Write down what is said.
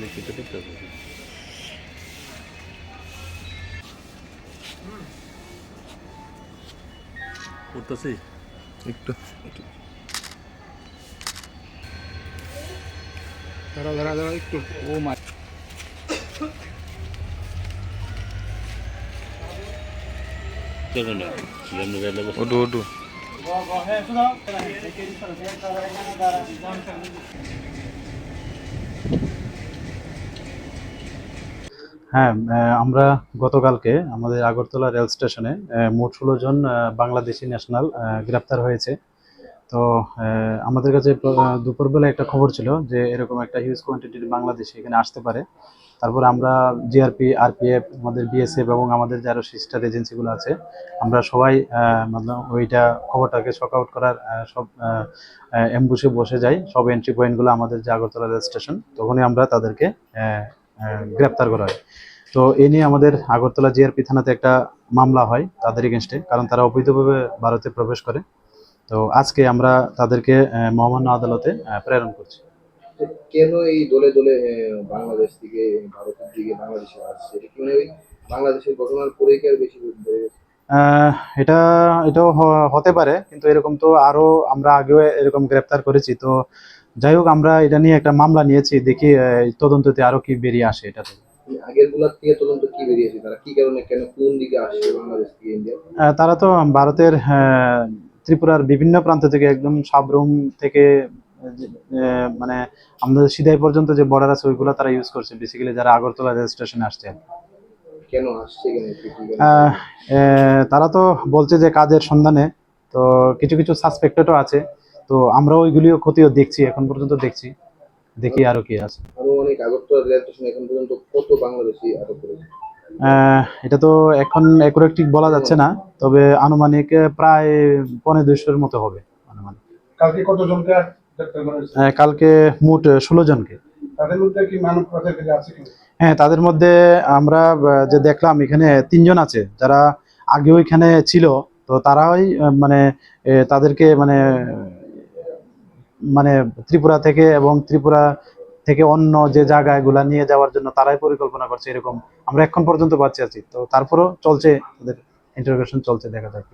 দেখি তো ঠিক আছে উঠতেছি একটু ধরো ধরো ধরো একটু ও মা চলো না যেমন গেলে বসে ওটু ওটু হ্যাঁ আমরা গতকালকে আমাদের আগরতলা রেল স্টেশনে মোট ষোলো জন বাংলাদেশি ন্যাশনাল গ্রেপ্তার হয়েছে। তো আমাদের কাছে দুপুরবেলা একটা খবর ছিল যে এরকম একটা হিউজ কোয়ান্টিটির বাংলাদেশি এখানে আসতে পারে। তারপর আমরা জিআরপি আরপিএফ আমাদের বিএসএফ এবং আমাদের যে আরও সিস্টার এজেন্সিগুলো আছে, আমরা সবাই মতলব ওইটা খবরটাকে শক আউট করার সব এম্বুসে বসে যাই। সব এন্ট্রি পয়েন্টগুলো আমাদের যে আগরতলা রেল স্টেশন, তখনই আমরা তাদেরকে গ্রেপ্তার করা হয়। তো এ নিয়ে আমাদের আগরতলা জিআরপি থানাতে একটা মামলা হয় তাদের এগেনস্টে কারণ তারা অবৈধভাবে ভারতে প্রবেশ করে। তো আজকে আমরা তাদেরকে মহামান্য আদালতে প্রেরণ করছি। কেন এই দলে দলে বাংলাদেশ থেকে ভারতের দিকে বাংলাদেশে আসছে? এটা কি মানে ওই বাংলাদেশের ঘটনার পরেই কি আর বেশি আহ, এটা এটাও হতে পারে কিন্তু এরকম তো আরও আমরা আগেও এরকম গ্রেপ্তার করেছি। তো যাই হোক আমরা এটা নিয়ে একটা মামলা নিয়েছি দেখি তদন্ততে আরও কি বেরিয়ে আসে এটা থেকে আগেরগুলার থেকে তদন্ত কি বেরিয়েছে? তারা তো ভারতের ত্রিপুরার বিভিন্ন প্রান্ত থেকে একদম সাবরুম থেকে মানে আমাদের সিধাই পর্যন্ত যে বর্ডার আছে ওইগুলো তারা ইউজ করছে বেসিক্যালি যারা আগরতলা রেল স্টেশনে আসছে। কেন তারা তো বলছে যে কাজের সন্ধানে তো কিছু কিছু সাসপেক্টেডও আছে। তো আমরা ওইগুলিও ক্ষতিও দেখছি এখন পর্যন্ত দেখছি। দেখি আরও কি আছে। আরও অনেক আগরতলা রেল স্টেশন এখন পর্যন্ত কত বাংলাদেশি আটক করেছে? এটা তো এখন একুরেট ঠিক বলা যাচ্ছে না তবে আনুমানিক প্রায় পনেরো দুইশোর মতো হবে আনুমানিক। কালকে কতজনকে মোট ষোলো জনকে। তাদের মধ্যে কি মানব পাচারকারী আছে হ্যাঁ তাদের মধ্যে আমরা যে দেখলাম এখানে তিনজন আছে যারা আগেও এখানে ছিল তো তারাই মানে তাদেরকে মানে মানে ত্রিপুরা থেকে এবং ত্রিপুরা থেকে অন্য যে জায়গাগুলো নিয়ে যাওয়ার জন্য তারাই পরিকল্পনা করছে এরকম আমরা এখন পর্যন্ত পাচ্ছি আছি। তো তারপরও চলছে, তাদের ইন্টারগ্রেশন চলছে, দেখা যাক।